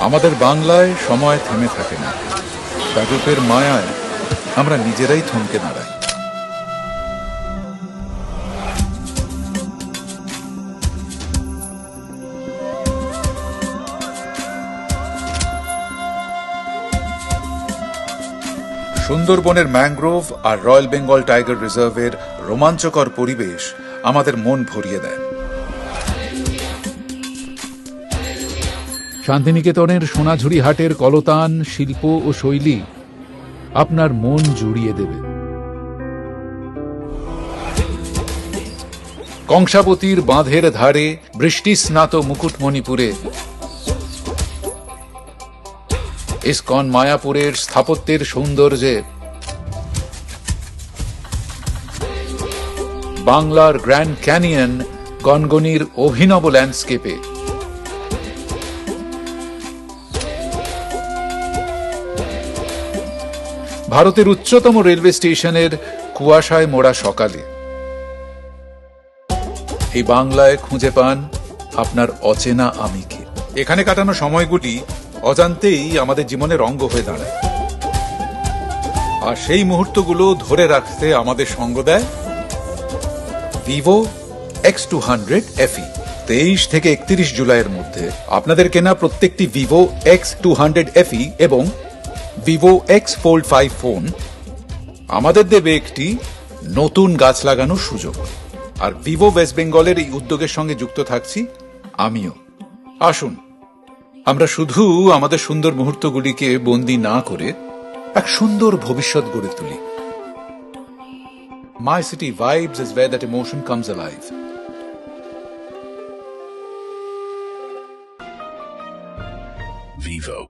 আমাদের বাংলায় সময় থেমে থাকে না। রাজপের মায়ায় আমরা নিজেরাই থমকে দাঁড়াই। সুন্দরবনের ম্যাংগ্রোভ আর রয়্যাল বেঙ্গল টাইগার রিজার্ভের রোমাঞ্চকর পরিবেশ আমাদের মন ভরিয়ে দেয়। শান্তিনিকেতনের সোনাঝুরি হাটের কলতান, শিল্প ও শৈলী আপনার মন জুড়িয়ে দেবে। কংসাবতীর বাঁধের ধারে বৃষ্টি স্নাত মুকুটমণিপুরে। ইস্কন মায়াপুরের স্থাপত্যের সৌন্দর্যে। বাংলার গ্র্যান্ড ক্যানিয়ন গনগনির অভিনব ল্যান্ডস্কেপে। ভারতের উচ্চতম রেলওয়ে স্টেশনের কুয়াশায় মোড়া সকালে। এই বাংলায় খুঁজে পান আপনার অচেনা আমিকে। এখানে কাটানো সময়গুলি অজান্তেই আমাদের জীবনের অঙ্গ হয়ে দাঁড়ায়। আর সেই মুহূর্তগুলো ধরে রাখতে আমাদের সঙ্গ দেয় Vivo X two hundred FE. তেইশ থেকে একত্রিশ জুলাইয়ের মধ্যে আপনাদের কেনা প্রত্যেকটি Vivo X two hundred FE এবং Vivo X fold five phone আমাদের দেবে একটি নতুন গাছ লাগানোর সুযোগ। আর ভিভো ওয়েস্ট বেঙ্গলের এই উদ্যোগের সঙ্গে যুক্ত থাকছি আমিও। আসুন, আমরা শুধু আমাদের সুন্দর মুহূর্তগুলিকে বন্দি না করে এক সুন্দর ভবিষ্যৎ গড়ে তুলি। My city vibes is way that emotion comes alive Vivo